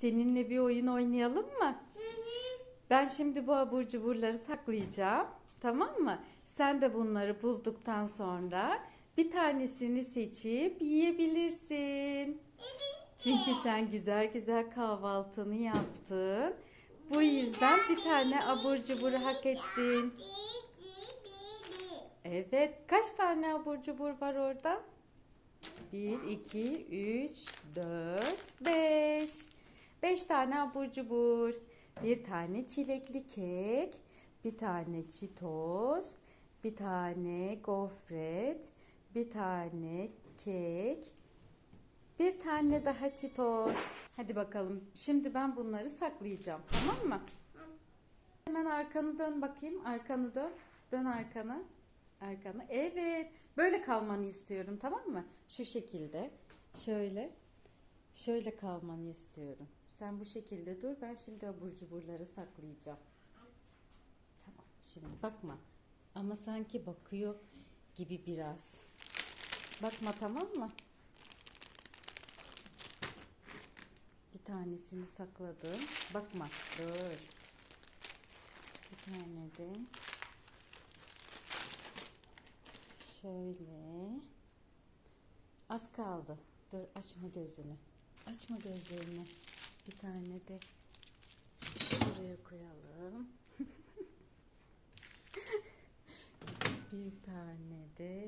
Seninle bir oyun oynayalım mı? Ben şimdi bu abur cuburları saklayacağım. Tamam mı? Sen de bunları bulduktan sonra bir tanesini seçip yiyebilirsin. Çünkü sen güzel güzel kahvaltını yaptın. Bu yüzden bir tane abur cubur hak ettin. Evet. Kaç tane abur cubur var orada? 1, 2, 3, 4, 5. 5 tane abur cubur. Bir tane çilekli kek. Bir tane çitoz. Bir tane gofret. Bir tane kek. Bir tane daha çitoz. Hadi bakalım. Şimdi ben bunları saklayacağım. Tamam mı? Hemen arkanı dön bakayım. Arkanı dön. Dön arkanı. Arkanı. Evet. Böyle kalmanı istiyorum tamam mı? Şu şekilde. Şöyle. Şöyle kalmanı istiyorum. Sen bu şekilde dur. Ben şimdi abur cuburları saklayacağım. Tamam. Şimdi bakma. Ama sanki bakıyor gibi biraz. Bakma tamam mı? Bir tanesini sakladım. Bakma. Dur. Bir tane de şöyle. Az kaldı. Dur açma gözünü. Açma gözlerini. Bir tane de şuraya koyalım. bir tane de